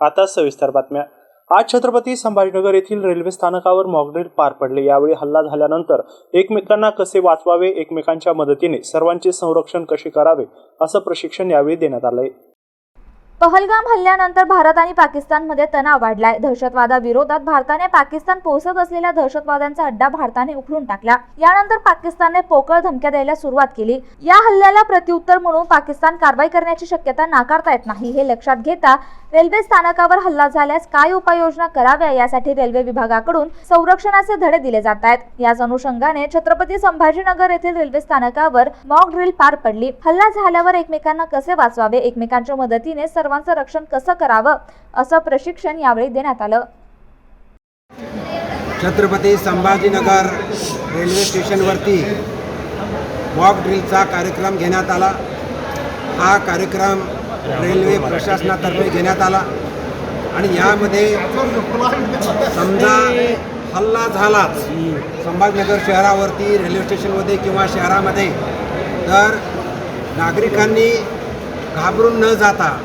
आता सविस्तर बातम्या. आज छत्रपती संभाजीनगर येथील रेल्वे स्थानकावर मॉकड्रिल पार पडले. यावेळी हल्ला झाल्यानंतर एकमेकांना कसे वाचवावे एकमेकांच्या मदतीने सर्वांचे संरक्षण कसे करावे असं प्रशिक्षण यावेळी देण्यात आलंय. पहलगाम हल्ल्यानंतर भारत आणि पाकिस्तानमध्ये तणाव वाढलाय. दहशतवादाविरोधात भारताने पाकिस्तान पोहोचत असलेल्या दहशतवाद्यांचा अड्डा भारताने उखडून टाकला. यानंतर पाकिस्तानने पोकळ धमक्या द्यायला सुरुवात केली. या हल्ल्याला प्रत्युत्तर म्हणून पाकिस्तान कारवाई करण्याची शक्यता नाकारता येत नाही. हे लक्षात घेता रेल्वे स्थानकावर हल्ला झाल्यास काय उपाययोजना कराव्या यासाठी रेल्वे विभागाकडून संरक्षणाचे धडे दिले जात आहेत. याच अनुषंगाने छत्रपती संभाजीनगर येथील रेल्वे स्थानकावर मॉक ड्रिल पार पडली. हल्ला झाल्यावर एकमेकांना कसे वाचवावे? एकमेकांच्या मदतीने सर्वांचं रक्षण कसं करावं असं प्रशिक्षण यावेळी देण्यात आलं. छत्रपती संभाजीनगर रेल्वे स्टेशनवरती मॉक ड्रिलचा कार्यक्रम घेण्यात आला. हा कार्यक्रम रेल्वे प्रशासनातर्फे घेण्यात आला आणि यामध्ये समजा हल्ला झालाच संभाजीनगर शहरावरती रेल्वे स्टेशनमध्ये किंवा शहरामध्ये तर नागरिकांनी घाबरून न जाता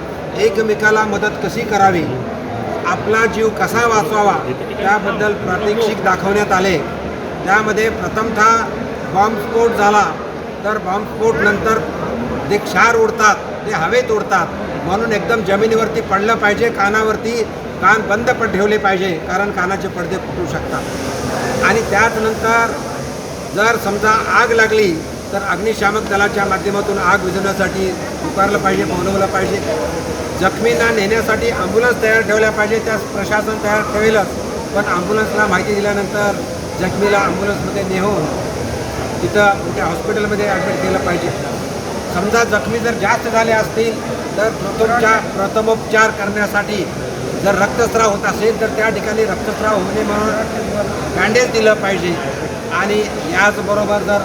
एकमेकाला मदत कशी करावी? आपला जीव कसा वाचवावा? त्याबद्दल प्रात्यक्षिक दाखवण्यात आले. त्यामध्ये प्रथमतः बॉम्बस्फोट झाला. तर बॉम्बस्फोट नंतर जे क्षार उडतात ते हवेत उडतात म्हणून एकदम जमिनीवरती पडलं पाहिजे कानावरती कान बंद पण ठेवले पाहिजे कारण कानाचे पडदे फुटू शकतात. आणि त्याचनंतर जर समजा आग लागली तर अग्निशामक दलाच्या माध्यमातून आग विझवण्यासाठी पुकारलं पाहिजे बोलवलं पाहिजे. जखमींना नेण्यासाठी ॲम्ब्युलन्स तयार ठेवल्या पाहिजे त्या प्रशासन तयार ठेवेलच. पण ॲम्ब्युलन्सला माहिती दिल्यानंतर जखमीला ॲम्ब्युलन्समध्ये नेऊन तिथं मोठ्या हॉस्पिटलमध्ये ॲडमिट केलं पाहिजे. समजा जखमी जर जास्त झाले असतील तर प्रथमच्या प्रथमोपचार करण्यासाठी जर रक्तस्राव होत असेल तर त्या ठिकाणी रक्तस्राव होणे म्हणून बँडेज दिलं पाहिजे. आणि याचबरोबर जर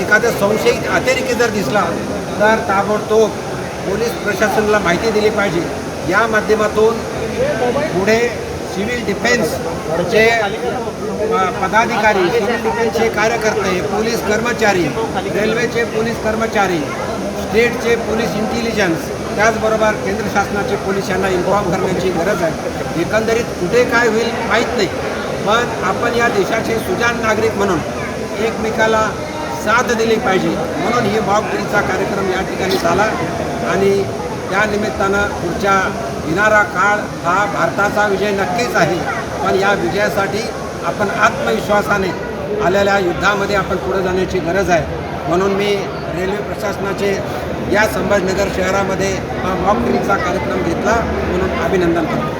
एखाद्या संशयित अतिरेकी जर दिसला तर ताबडतोब पोलीस प्रशासनाला माहिती दिली पाहिजे. या माध्यमातून पुढे सिव्हिल डिफेन्सचे पदाधिकारी सिव्हिल डिफेन्सचे कार्यकर्ते पोलीस कर्मचारी रेल्वेचे पोलीस कर्मचारी स्टेटचे पोलीस इंटेलिजन्स त्याचबरोबर केंद्र शासनाचे पोलीस यांना इन्फॉर्म करण्याची गरज आहे. एकंदरीत कुठे काय होईल माहीत नाही. पण आपण या देशाचे सुजाण नागरिक म्हणून एकमेकाला साथ दिली पाहिजे. म्हणून ही मॉक कार्यक्रम या ठिकाणी झाला. आणि त्या निमित्तानं पुढच्या येणारा काळ हा भारताचा विजय नक्कीच आहे. पण या विजयासाठी आपण आत्मविश्वासाने आलेल्या युद्धामध्ये आपण पुढे जाण्याची गरज आहे. म्हणून मी रेल्वे प्रशासनाचे या संभाजीनगर शहरामध्ये हा मॉक ड्रिलचा कार्यक्रम घेतला म्हणून अभिनंदन करतो.